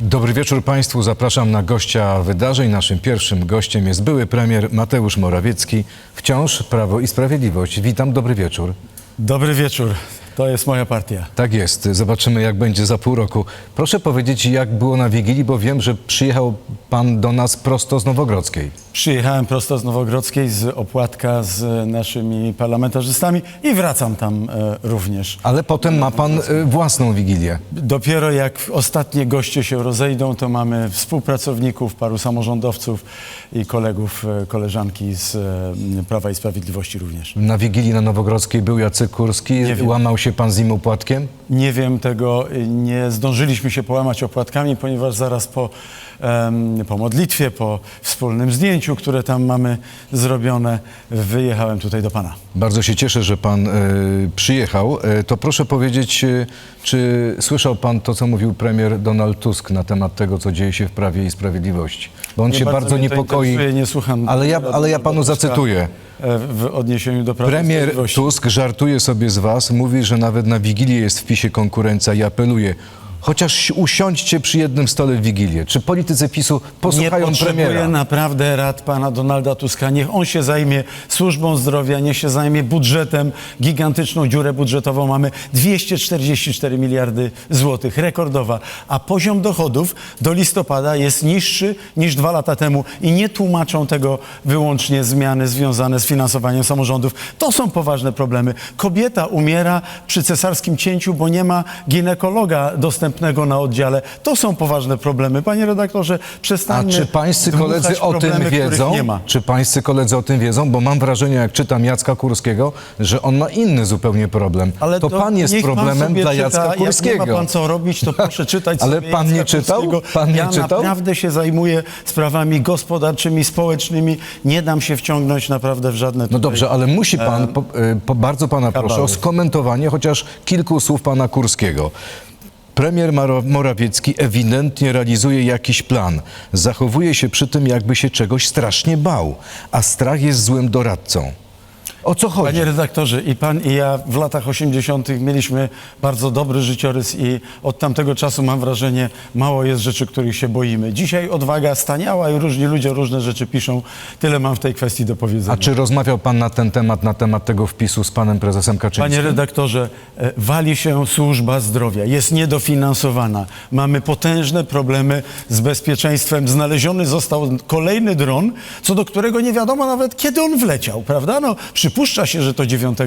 Dobry wieczór Państwu. Zapraszam na gościa wydarzeń. Naszym pierwszym gościem jest były premier Mateusz Morawiecki, wciąż Prawo i Sprawiedliwość. Witam, dobry wieczór. Dobry wieczór. To jest moja partia. Tak jest, zobaczymy jak będzie za pół roku. Proszę powiedzieć, jak było na Wigilii, bo wiem, że przyjechał Pan do nas prosto z Nowogrodzkiej. Przyjechałem prosto z Nowogrodzkiej, z opłatka z naszymi parlamentarzystami i wracam tam e, również. Ale potem ma Pan y, własną Wigilię. Dopiero jak ostatnie goście się rozejdą, to mamy współpracowników, paru samorządowców i kolegów, e, koleżanki z e, Prawa i Sprawiedliwości również. Na Wigilii na Nowogrodzkiej był Jacek Kurski. Łamał się Pan z nim opłatkiem? Nie wiem tego, y, nie zdążyliśmy się połamać opłatkami, ponieważ zaraz po, em, po modlitwie, po wspólnym zdjęciu, które tam mamy zrobione, wyjechałem tutaj do Pana. Bardzo się cieszę, że pan e, przyjechał. E, to proszę powiedzieć, e, czy słyszał pan to, co mówił premier Donald Tusk na temat tego, co dzieje się w Prawie i Sprawiedliwości? Bo on Nie się bardzo, mnie to niepokoi. interesuje, Nie słucham. Ale ja, ale ja panu Tuska, zacytuję. e, W odniesieniu do Prawa i Premier Sprawiedliwości. Tusk żartuje sobie z was, mówi, że nawet na Wigilię jest w PiSie konkurencja i apeluje. Chociaż usiądźcie przy jednym stole w Wigilię. Czy politycy PiSu posłuchają nie potrzebuje premiera? naprawdę rad pana Donalda Tuska. Niech on się zajmie służbą zdrowia, niech się zajmie budżetem. Gigantyczną dziurę budżetową mamy 244 miliardy złotych, rekordowa. A poziom dochodów do listopada jest niższy niż dwa lata temu i nie tłumaczą tego wyłącznie zmiany związane z finansowaniem samorządów. To są poważne problemy. Kobieta umiera przy cesarskim cięciu, bo nie ma ginekologa dostępnego na oddziale. To są poważne problemy. Panie redaktorze, A przestańmy czy pańscy koledzy o tym problemy, wiedzą? Nie ma. Czy pańscy koledzy o tym wiedzą? Bo mam wrażenie, jak czytam Jacka Kurskiego, że on ma inny zupełnie problem. to, pan jest problemem sobie dla czyta, Jacka Jak nie Kurskiego. ma pan co robić, to proszę czytać Ale pan Jacka nie czytał? Kurskiego. Pan nie ja czytał? naprawdę się zajmuję sprawami gospodarczymi, społecznymi. Nie dam się wciągnąć naprawdę w żadne No dobrze, ale musi pan, po, y, po, bardzo pana proszę o kabały. skomentowanie chociaż kilku słów pana Kurskiego. Premier Morawiecki ewidentnie realizuje jakiś plan. Zachowuje się przy tym, jakby się czegoś strasznie bał, a strach jest złym doradcą. O co chodzi? Panie redaktorze, i pan i ja w latach 80. mieliśmy bardzo dobry życiorys i od tamtego czasu mam wrażenie, mało jest rzeczy, których się boimy. Dzisiaj odwaga staniała i różni ludzie różne rzeczy piszą. Tyle mam w tej kwestii do powiedzenia. A czy rozmawiał pan na ten temat, na temat tego wpisu z panem prezesem Kaczyńskim? Panie redaktorze, e, wali się służba zdrowia, jest niedofinansowana. Mamy potężne problemy z bezpieczeństwem. Znaleziony został kolejny dron, co do którego nie wiadomo nawet kiedy on wleciał, prawda? No, przypuszcza się, że to 9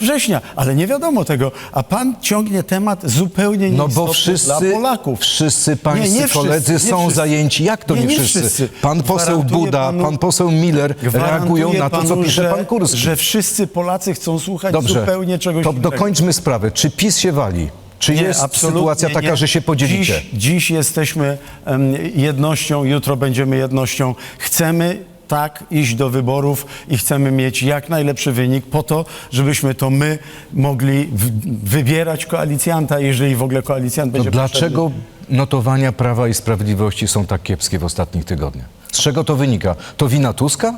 września, ale nie wiadomo tego. A pan ciągnie temat zupełnie No nieistotny bo wszyscy, dla Polaków. wszyscy pańscy Nie, nie wszyscy, koledzy nie są wszyscy. zajęci. Jak to nie, Nie, nie wszyscy? wszyscy. Pan poseł Gwarantuję Buda, panu- pan poseł Miller reagują Gwarantuję na to, co panu, pisze że, pan Kurski. Że wszyscy Polacy chcą słuchać Dobrze, zupełnie czegoś to innego. dokończmy sprawę. Czy PiS się wali? Czy Nie, jest absolutnie sytuacja taka, nie. że się podzielicie? Dziś, dziś jesteśmy em, jednością, jutro będziemy jednością. Chcemy tak iść do wyborów i chcemy mieć jak najlepszy wynik po to, żebyśmy to my mogli wybierać koalicjanta, jeżeli w ogóle koalicjant będzie dlaczego notowania Prawa i Sprawiedliwości są tak kiepskie w ostatnich tygodniach? Z czego to wynika? To wina Tuska?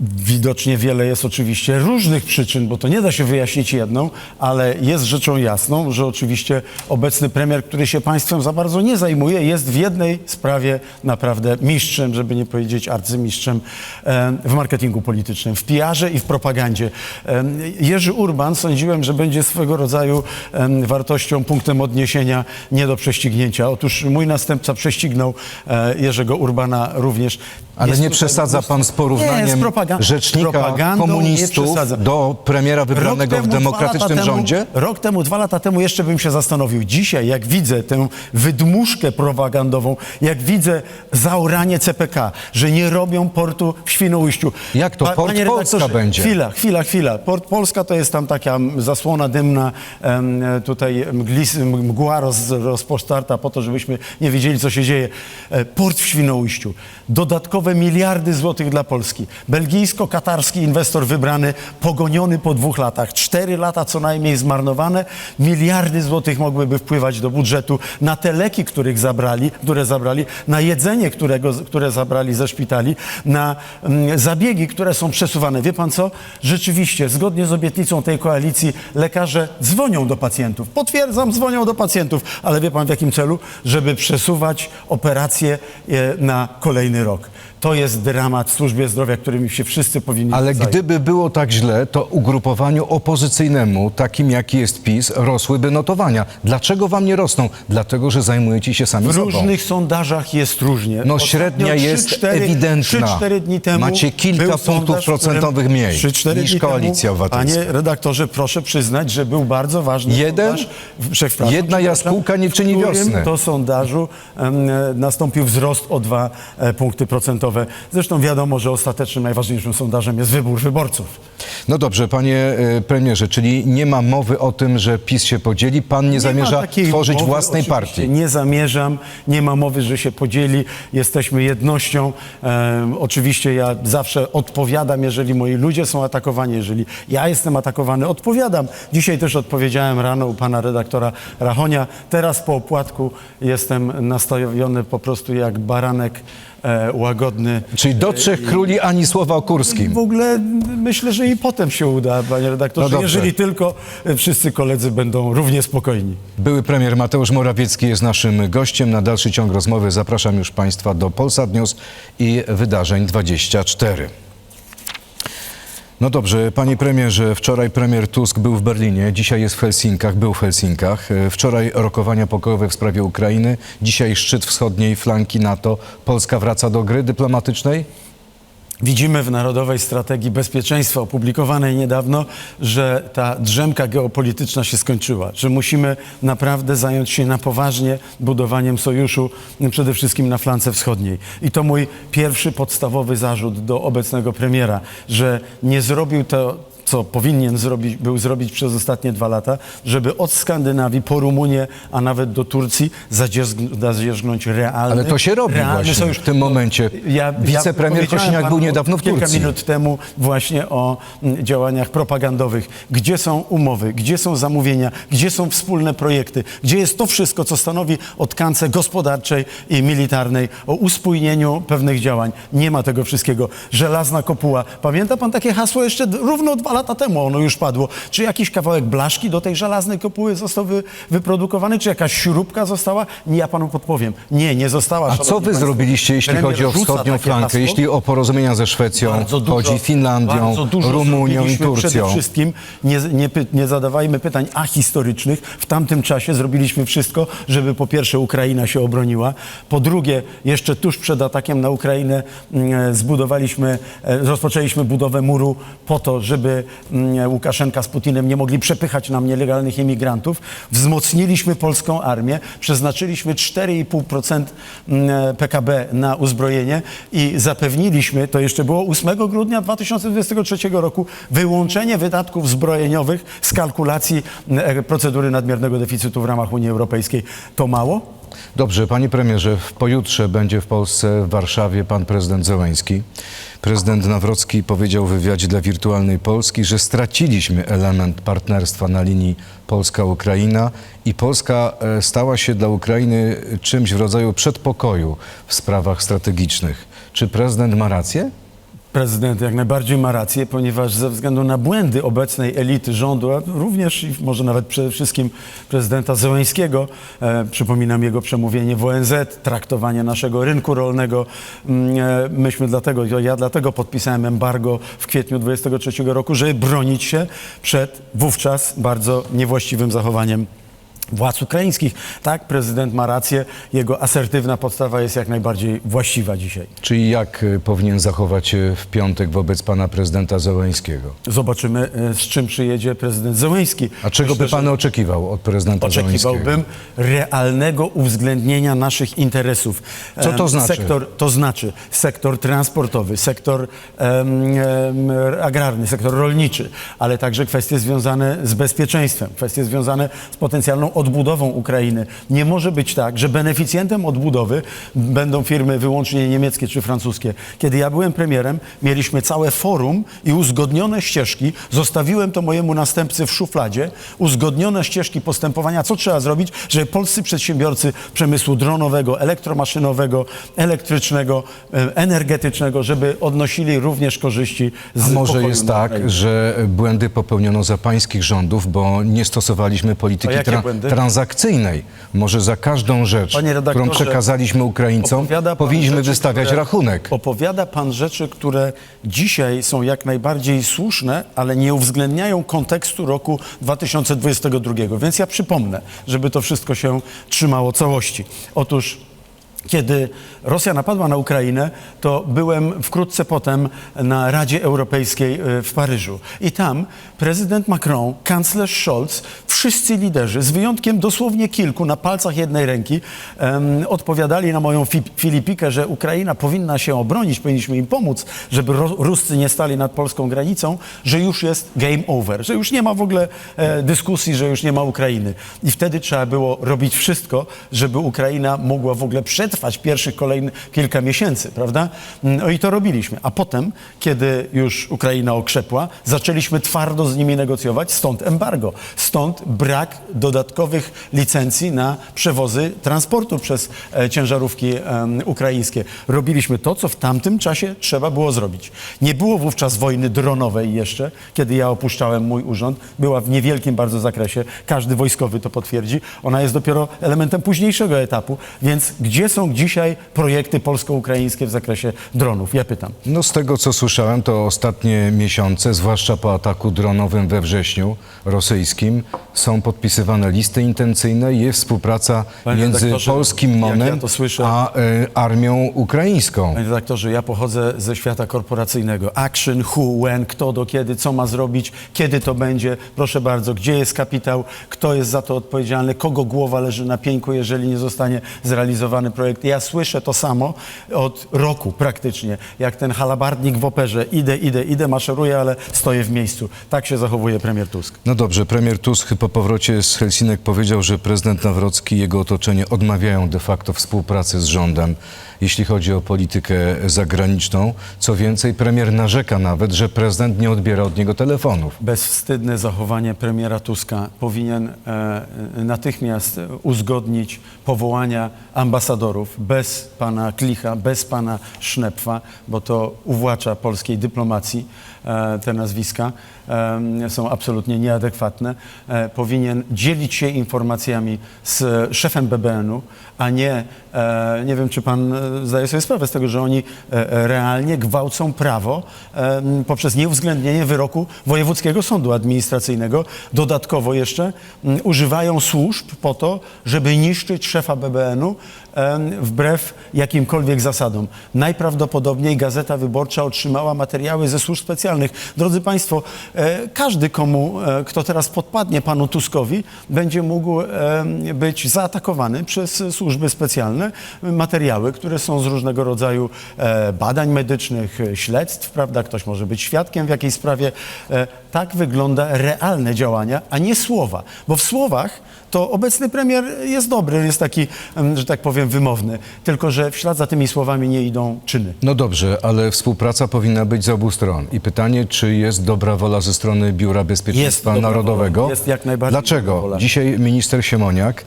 Widocznie wiele jest oczywiście różnych przyczyn, bo to nie da się wyjaśnić jedną, ale jest rzeczą jasną, że oczywiście obecny premier, który się państwem za bardzo nie zajmuje, jest w jednej sprawie naprawdę mistrzem, żeby nie powiedzieć arcymistrzem w marketingu politycznym, w PR-ze i w propagandzie. Jerzy Urban sądziłem, że będzie swego rodzaju wartością, punktem odniesienia nie do prześcignięcia. Otóż mój następca prześcignął e, Jerzego Urbana również. Ale Jest nie przesadza pan z porównaniem Nie, z propaga- rzecznika komunistów do premiera wybranego w demokratycznym temu- rządzie? Rok temu, dwa lata temu jeszcze bym się zastanowił. Dzisiaj, jak widzę tę wydmuszkę propagandową, jak widzę zaoranie CPK, że nie robią portu w Świnoujściu. Jak to? Port Polska będzie. Chwila, chwila, chwila. Port Polska to jest tam taka zasłona dymna, tutaj mglis, mgła roz, rozpostarta po to, żebyśmy nie wiedzieli, co się dzieje. E, Port w Świnoujściu. Dodatkowe dodatkowe miliardy złotych dla Polski. Belgijsko-katarski inwestor wybrany, pogoniony po dwóch latach. Cztery lata co najmniej zmarnowane. Miliardy złotych mogłyby wpływać do budżetu na te leki, których zabrali, które zabrali, na jedzenie, którego, które zabrali ze szpitali, na mm, zabiegi, które są przesuwane. Wie pan co? Rzeczywiście, zgodnie z obietnicą tej koalicji, lekarze dzwonią do pacjentów. Potwierdzam, dzwonią do pacjentów, ale wie pan w jakim celu? Żeby przesuwać operacje e, na kolejny rok. To jest dramat w służbie zdrowia, którym się wszyscy powinni Ale zająć. gdyby było tak źle, to ugrupowaniu opozycyjnemu, takim jaki jest PiS, rosłyby notowania. Dlaczego wam nie rosną? Dlatego, że zajmujecie się sami W sobą. różnych sondażach jest różnie. No, Ostatnio średnia jest ewidentna. 3-4 dni temu Macie kilka był punktów sondaż, w którym procentowych mniej 3-4 niż dni Koalicja temu, Obywatelska. Panie redaktorze, proszę przyznać, że był bardzo ważny Jeden? sondaż. w- Jedna przepraszam, jaskółka nie w czyni którym wiosny. to sondażu em, e, nastąpił wzrost o dwa e, punkty procentowe. Zresztą wiadomo, że ostatecznym, najważniejszym sondażem jest wybór wyborców. No dobrze, panie e, premierze, czyli nie ma mowy o tym, że PiS się podzieli. Pan nie, ma zamierza takiej tworzyć mowy, własnej oczywiście partii. Nie zamierzam, nie ma mowy, że się podzieli. Jesteśmy jednością. Em, oczywiście ja zawsze odpowiadam, jeżeli moi ludzie są atakowani, jeżeli ja jestem atakowany, odpowiadam. Dzisiaj też odpowiedziałem rano u pana redaktora Rachonia. Teraz po opłatku jestem nastawiony po prostu jak baranek e, łagodny. Czyli do trzech króli ani słowa o Kurskim. W ogóle myślę, że i potem się uda, panie redaktorze, No dobrze. jeżeli tylko e, wszyscy koledzy będą równie spokojni. Były premier Mateusz Morawiecki jest naszym gościem. Na dalszy ciąg rozmowy zapraszam już Państwa do Polsat News i Wydarzeń 24. No dobrze, panie premierze, wczoraj premier Tusk był w Berlinie, dzisiaj jest w Helsinkach, był w Helsinkach. E, Wczoraj rokowania pokojowe w sprawie Ukrainy, dzisiaj szczyt wschodniej flanki NATO. Polska wraca do gry dyplomatycznej? Widzimy w Narodowej Strategii Bezpieczeństwa opublikowanej niedawno, że ta drzemka geopolityczna się skończyła, że musimy naprawdę zająć się na poważnie budowaniem sojuszu, przede wszystkim na flance wschodniej. I to mój pierwszy podstawowy zarzut do obecnego premiera, że nie zrobił to co powinien zrobić, był zrobić przez ostatnie dwa lata, żeby od Skandynawii po Rumunię, a nawet do Turcji zadzierzg- zadzierzgnąć realny Ale to się robi właśnie sojusz. w tym momencie. Wicepremier powiedziałem Kosiniak panu był niedawno w Kilka Turcji. minut temu właśnie o mm, działaniach propagandowych. Gdzie są umowy, gdzie są zamówienia, gdzie są wspólne projekty, gdzie jest to wszystko, co stanowi o tkance gospodarczej i militarnej, o uspójnieniu pewnych działań. Nie ma tego wszystkiego. Żelazna kopuła. Pamięta pan takie hasło jeszcze równo dwa lata temu, ono już padło. Czy jakiś kawałek blaszki do tej żelaznej kopuły został wy, wyprodukowany, czy jakaś śrubka została? Nie, ja panu podpowiem. Nie, nie została. A co wy państwo. zrobiliście, jeśli Premier chodzi o wschodnią flankę, jeśli o porozumienia ze Szwecją, dużo- chodzi Finlandią, Rumunią i zrobiliśmy. Przede Turcją? wszystkim nie, nie, nie zadawajmy pytań ahistorycznych. W tamtym czasie zrobiliśmy wszystko, żeby po pierwsze Ukraina się obroniła, po drugie jeszcze tuż przed atakiem na Ukrainę mm, zbudowaliśmy, e, rozpoczęliśmy budowę muru po to, żeby Łukaszenka z Putinem nie mogli przepychać nam nielegalnych imigrantów. Wzmocniliśmy polską armię, przeznaczyliśmy 4,5% mm, PKB na uzbrojenie i zapewniliśmy, to jeszcze było 8 grudnia 2023 roku, wyłączenie wydatków zbrojeniowych z kalkulacji mm, procedury nadmiernego deficytu w ramach Unii Europejskiej. To mało? Dobrze, panie premierze, w pojutrze będzie w Polsce, w Warszawie pan prezydent Zełęński. Prezydent Nawrocki powiedział w wywiadzie dla Wirtualnej Polski, że straciliśmy element partnerstwa na linii Polska-Ukraina i Polska e, stała się dla Ukrainy czymś w rodzaju przedpokoju w sprawach strategicznych. Czy prezydent ma rację? Prezydent jak najbardziej ma rację, ponieważ ze względu na błędy obecnej elity rządu, a również i może nawet przede wszystkim prezydenta Zełęńskiego, e, przypominam jego przemówienie w ONZ, traktowanie naszego rynku rolnego, mm, e, myśmy dlatego, ja dlatego podpisałem embargo w kwietniu 23 roku, żeby bronić się przed wówczas bardzo niewłaściwym zachowaniem władz ukraińskich. Tak, prezydent ma rację, jego asertywna podstawa jest jak najbardziej właściwa dzisiaj. Czyli jak e, powinien zachować się w piątek wobec pana prezydenta Zełęńskiego? Zobaczymy, e, z czym przyjedzie prezydent Zełęński. A czego Myślę, by pan oczekiwał od prezydenta Zełęńskiego? Oczekiwałbym realnego uwzględnienia naszych interesów. Co to znaczy? Sektor, to znaczy sektor transportowy, sektor em, agrarny, sektor rolniczy, ale także kwestie związane z bezpieczeństwem, kwestie związane z potencjalną odbudową Ukrainy. Nie może być tak, że beneficjentem odbudowy będą firmy wyłącznie niemieckie czy francuskie. Kiedy ja byłem premierem, mieliśmy całe forum i uzgodnione ścieżki. Zostawiłem to mojemu następcy w szufladzie. Uzgodnione ścieżki postępowania, co trzeba zrobić, żeby polscy przedsiębiorcy przemysłu dronowego, elektromaszynowego, elektrycznego, e, energetycznego, żeby odnosili również korzyści z A może jest tak, że błędy popełniono za pańskich rządów, bo nie stosowaliśmy polityki tra- transakcyjnej. Może za każdą rzecz, Panie redaktorze, którą przekazaliśmy Ukraińcom, Opowiada pan powinniśmy rzeczy, wystawiać które- rachunek. Opowiada pan rzeczy, które dzisiaj są jak najbardziej słuszne, ale nie uwzględniają kontekstu roku 2022. Więc ja przypomnę, żeby to wszystko się trzymało całości. Otóż kiedy Rosja napadła na Ukrainę, to byłem wkrótce potem na Radzie Europejskiej e, w Paryżu. I tam prezydent Macron, kanclerz Scholz, wszyscy liderzy, z wyjątkiem dosłownie kilku, na palcach jednej ręki, em, odpowiadali na moją fi- filipikę, że Ukraina powinna się obronić, powinniśmy im pomóc, żeby Ro- Ruscy nie stali nad polską granicą, że już jest game over, że już nie ma w ogóle e, dyskusji, że już nie ma Ukrainy. I wtedy trzeba było robić wszystko, żeby Ukraina mogła w ogóle przetrwać pierwszych kolejnych kilka miesięcy, prawda? No i to robiliśmy. A potem, kiedy już Ukraina okrzepła, zaczęliśmy twardo z nimi negocjować, stąd embargo, stąd brak dodatkowych licencji na przewozy transportu przez e, ciężarówki ukraińskie. Robiliśmy to, co w tamtym czasie trzeba było zrobić. Nie było wówczas wojny dronowej jeszcze, kiedy ja opuszczałem mój urząd. Była w niewielkim bardzo zakresie. Każdy wojskowy to potwierdzi. Ona jest dopiero elementem późniejszego etapu. Więc gdzie są dzisiaj projekty polsko-ukraińskie w zakresie dronów? Ja pytam. No z tego co słyszałem, to ostatnie miesiące, zwłaszcza po ataku dronowym we wrześniu rosyjskim, są podpisywane listy intencyjne i jest współpraca Panie między redaktorze, polskim jak MONem ja to słyszę- a e, armią ukraińską. Panie redaktorze, ja pochodzę ze świata korporacyjnego. Action, who, when, kto, do kiedy, co ma zrobić, kiedy to będzie. Proszę bardzo, gdzie jest kapitał, kto jest za to odpowiedzialny, kogo głowa leży na pieńku, jeżeli nie zostanie zrealizowany projekt. Ja słyszę to samo od roku praktycznie, jak ten halabardnik w operze. Idę, idę, idę, maszeruję, ale stoję w miejscu. Tak się zachowuje premier Tusk. No dobrze, premier Tusk po powrocie z Helsinek powiedział, że prezydent Nawrocki i jego otoczenie odmawiają de facto współpracy z rządem, jeśli chodzi o politykę zagraniczną. Co więcej, premier narzeka nawet, że prezydent nie odbiera od niego telefonów. Bezwstydne zachowanie premiera Tuska powinien e, natychmiast uzgodnić powołania ambasadorów bez pana Klicha, bez pana Sznepfa, bo to uwłacza polskiej dyplomacji e, te nazwiska. E, są absolutnie nieadekwatne. E, powinien dzielić się informacjami z szefem BBN-u, a nie, e, nie wiem czy pan zdaje sobie sprawę z tego, że oni e, e, realnie gwałcą prawo e, poprzez nieuwzględnienie wyroku Wojewódzkiego Sądu Administracyjnego. Dodatkowo jeszcze używają służb po to, żeby niszczyć szefa BBN-u wbrew jakimkolwiek zasadom. Najprawdopodobniej Gazeta Wyborcza otrzymała materiały ze służb specjalnych. Drodzy Państwo, e, każdy komu, e, kto teraz podpadnie panu Tuskowi, będzie mógł być zaatakowany przez służby specjalne. Materiały, które są z różnego rodzaju e, badań medycznych, śledztw, prawda? Ktoś może być świadkiem w jakiejś sprawie. Tak wygląda realne działania, a nie słowa. Bo w słowach to obecny premier jest dobry, jest taki, że tak powiem, wymowny. Tylko, że w ślad za tymi słowami nie idą czyny. No dobrze, ale współpraca powinna być z obu stron. I pytanie, czy jest dobra wola ze strony Biura Bezpieczeństwa Narodowego? wola. Jest jak najbardziej Dlaczego? Dzisiaj minister Siemoniak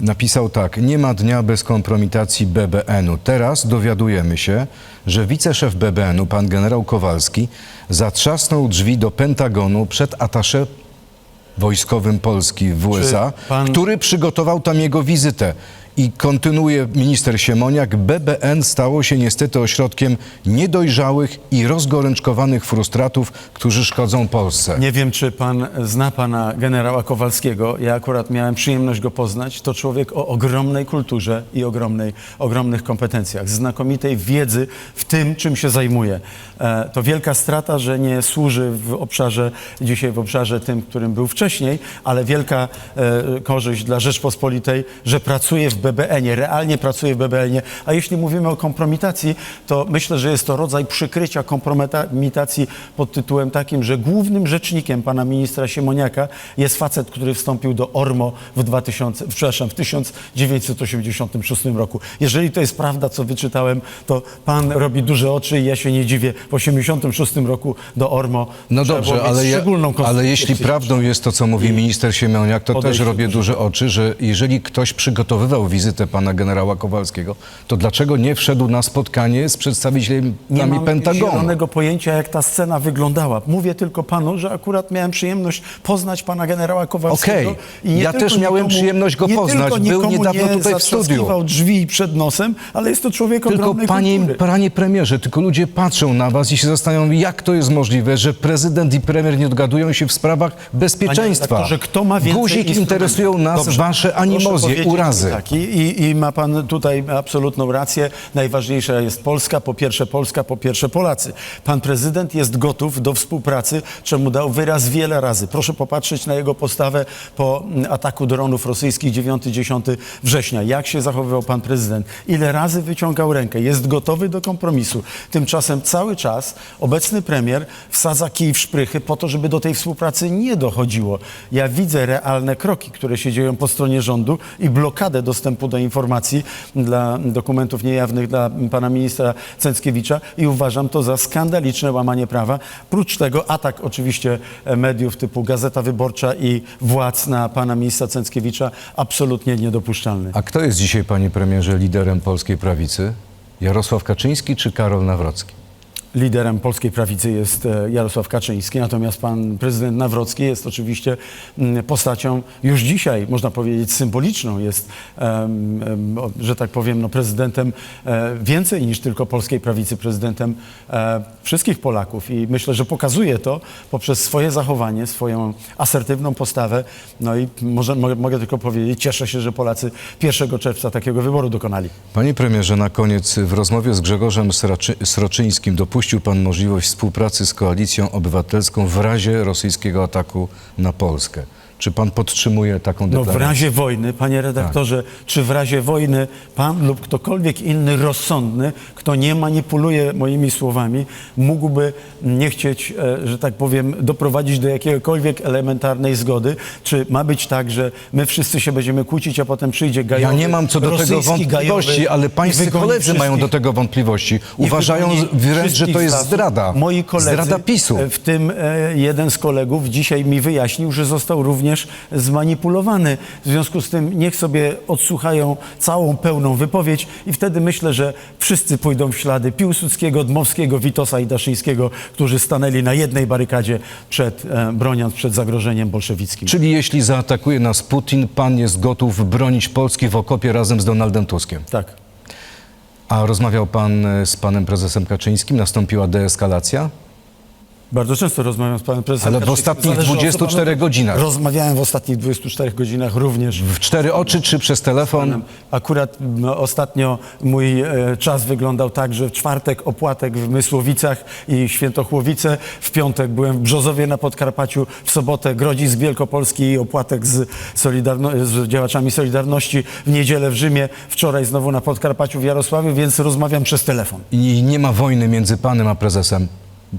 napisał tak. Nie ma dnia bez kompromitacji BBN-u. Teraz dowiadujemy się, że wiceszef BBN-u, pan generał Kowalski, zatrzasnął drzwi do Pentagonu przed atasze wojskowym Polski w USA, pan- który przygotował tam jego wizytę. I kontynuuje minister Siemoniak, BBN stało się niestety ośrodkiem niedojrzałych i rozgoręczkowanych frustratów, którzy szkodzą Polsce. Nie wiem, czy pan zna pana generała Kowalskiego. Ja akurat miałem przyjemność go poznać. To człowiek o ogromnej kulturze i ogromnej, ogromnych kompetencjach, znakomitej wiedzy w tym, czym się zajmuje. E, to wielka strata, że nie służy w obszarze, dzisiaj w obszarze tym, którym był wcześniej, ale wielka e, korzyść dla Rzeczpospolitej, że pracuje w BBN-ie, realnie pracuje w BBN-ie, a jeśli mówimy o kompromitacji, to myślę, że jest to rodzaj przykrycia kompromitacji pod tytułem takim, że głównym rzecznikiem pana ministra Siemoniaka jest facet, który wstąpił do ORMO w 2000, przepraszam, w 1986 roku. Jeżeli to jest prawda, co wyczytałem, to pan robi duże oczy i ja się nie dziwię. W 86 roku do ORMO No dobrze, ale, ja, ale jeśli prawdą jest to, co mówi minister Siemoniak, to też robię duże oczy, że jeżeli ktoś przygotowywał wizytę pana generała Kowalskiego, to dlaczego nie wszedł na spotkanie z przedstawicielami Nie mam Pentagonu? zielonego pojęcia, jak ta scena wyglądała. Mówię tylko panu, że akurat miałem przyjemność poznać pana generała Kowalskiego. Okej. nie Ja też miałem przyjemność go nie poznać. Był nikomu niedawno nie tutaj w studiu. drzwi przed nosem, ale jest to człowiek Tylko ogromnej panie, kultury. panie premierze, tylko ludzie patrzą na was i się zastanawiają, jak to jest możliwe, że prezydent i premier nie dogadują się w sprawach bezpieczeństwa. że kto ma więcej Guzik interesują nas Dobrze. wasze animozje, urazy. Tak, i, i, ma pan tutaj absolutną rację. Najważniejsza jest Polska, po pierwsze Polska, po pierwsze Polacy. Pan prezydent jest gotów do współpracy, czemu dał wyraz wiele razy. Proszę popatrzeć na jego postawę po mm, ataku dronów rosyjskich 9-10 września. Jak się zachowywał pan prezydent? Ile razy wyciągał rękę? Jest gotowy do kompromisu. Tymczasem cały czas obecny premier wsadza kij w szprychy po to, żeby do tej współpracy nie dochodziło. Ja widzę realne kroki, które się dzieją po stronie rządu i blokadę dostępu do informacji dla dokumentów niejawnych dla pana ministra Cęckiewicza i uważam to za skandaliczne łamanie prawa. Prócz tego atak oczywiście mediów typu Gazeta Wyborcza i władz na pana ministra Cęckiewicza absolutnie niedopuszczalny. A kto jest dzisiaj, panie premierze, liderem polskiej prawicy? Jarosław Kaczyński czy Karol Nawrocki? Liderem polskiej prawicy jest e, Jarosław Kaczyński, natomiast pan prezydent Nawrocki jest oczywiście mm, postacią już dzisiaj, można powiedzieć, symboliczną. Jest, że tak powiem, no, prezydentem e, więcej niż tylko polskiej prawicy, prezydentem e, wszystkich Polaków. I myślę, że pokazuje to poprzez swoje zachowanie, swoją asertywną postawę. No i może, mogę, tylko powiedzieć, cieszę się, że Polacy 1 czerwca takiego wyboru dokonali. Panie premierze, na koniec w rozmowie z Grzegorzem Sroczyńskim dopuścił pan możliwość współpracy z Koalicją Obywatelską w razie rosyjskiego ataku na Polskę. Czy pan podtrzymuje taką No deklarację? w razie wojny, panie redaktorze, czy w razie wojny pan lub ktokolwiek inny rozsądny, kto nie manipuluje moimi słowami, mógłby nie chcieć, e, że tak powiem, doprowadzić do jakiegokolwiek elementarnej zgody? Czy ma być tak, że my wszyscy się będziemy kłócić, a potem przyjdzie gajowy, Ja nie mam co do tego rosyjski wątpliwości, gajowy ale i pańscy wygoni koledzy mają do wszystkich? tego wątpliwości. I Uważają wygoni wręcz, że wszystkich to jest zdrada. Moi koledzy, Zdrada PiSu. w tym e, jeden z kolegów dzisiaj mi wyjaśnił, że został również zmanipulowany. W związku z tym niech sobie odsłuchają całą pełną wypowiedź i wtedy myślę, że wszyscy pójdą w ślady Piłsudskiego, Dmowskiego, Witosa i Daszyńskiego, którzy stanęli na jednej barykadzie przed, e, broniąc przed zagrożeniem bolszewickim. Czyli jeśli zaatakuje nas Putin, pan jest gotów bronić Polski w okopie razem z Donaldem Tuskiem. Tak. A rozmawiał pan e, z panem prezesem Kaczyńskim? Nastąpiła deeskalacja? Bardzo często rozmawiam z panem prezesem Ale w ostatnich Zależy, o co 24 panu- godzinach. Rozmawiałem w ostatnich 24 godzinach również. W cztery oczy czy przez telefon? Akurat no, ostatnio mój e, czas wyglądał tak, że w czwartek opłatek w Mysłowicach i Świętochłowice, w piątek byłem w Brzozowie na Podkarpaciu, w sobotę Grodzisk Wielkopolski i opłatek z, Solidarno- z działaczami Solidarności, w niedzielę w Rzymie, wczoraj znowu na Podkarpaciu w Jarosławiu, więc rozmawiam przez telefon. I nie ma wojny między panem a prezesem.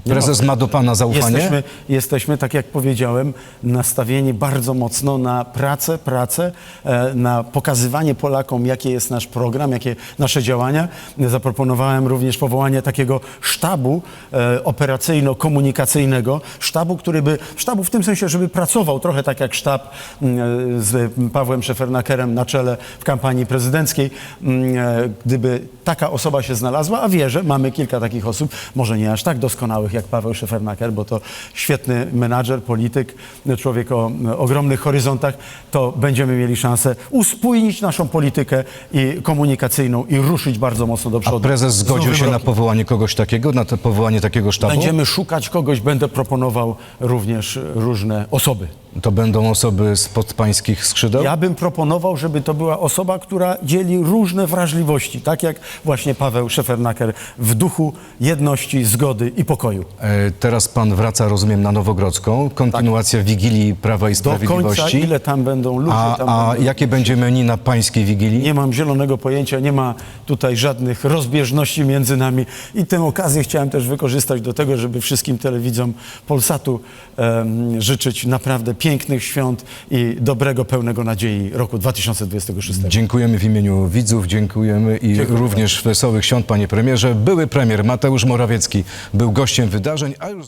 Prezes ma do pana zaufanie? Jesteśmy, jesteśmy, tak jak powiedziałem, nastawieni bardzo mocno na pracę, pracę, e, na pokazywanie Polakom, jaki jest nasz program, jakie nasze działania. Zaproponowałem również powołanie takiego sztabu e, operacyjno-komunikacyjnego, sztabu, który by, sztabu w tym sensie, żeby pracował trochę tak jak sztab mm, e, z Pawłem Szefernakerem na czele w kampanii prezydenckiej. Mm, Gdyby taka osoba się znalazła, a wierzę, mamy kilka takich osób, może nie aż tak doskonałych jak Paweł Szefernaker, bo to świetny menadżer, polityk, człowiek o ogromnych horyzontach, to będziemy mieli szansę uspójnić naszą politykę i komunikacyjną i ruszyć bardzo mocno do A przodu. prezes Z zgodził się na powołanie kogoś takiego, na powołanie takiego sztabu? Będziemy szukać kogoś, będę proponował również różne osoby. To będą osoby spod pańskich skrzydeł? Ja bym proponował, żeby to była osoba, która dzieli różne wrażliwości, tak jak właśnie Paweł Szefernaker w duchu jedności, zgody i pokoju. Pokoju. E, Teraz pan wraca, rozumiem, na Nowogrodzką. Kontynuacja Wigilii Prawa i Do końca, Sprawiedliwości. ile tam będą ludzie, a tam a będą... jakie będzie menu na pańskiej Wigilii? Nie mam zielonego pojęcia, nie ma tutaj żadnych rozbieżności między nami i tę okazję chciałem też wykorzystać do tego, żeby wszystkim telewidzom Polsatu em, życzyć naprawdę pięknych świąt i dobrego, pełnego nadziei roku 2026. Dziękujemy w imieniu widzów, dziękujemy i Dziękuję również wesołych świąt, panie premierze. Były premier Mateusz Morawiecki był gościem wydarzeń, a już...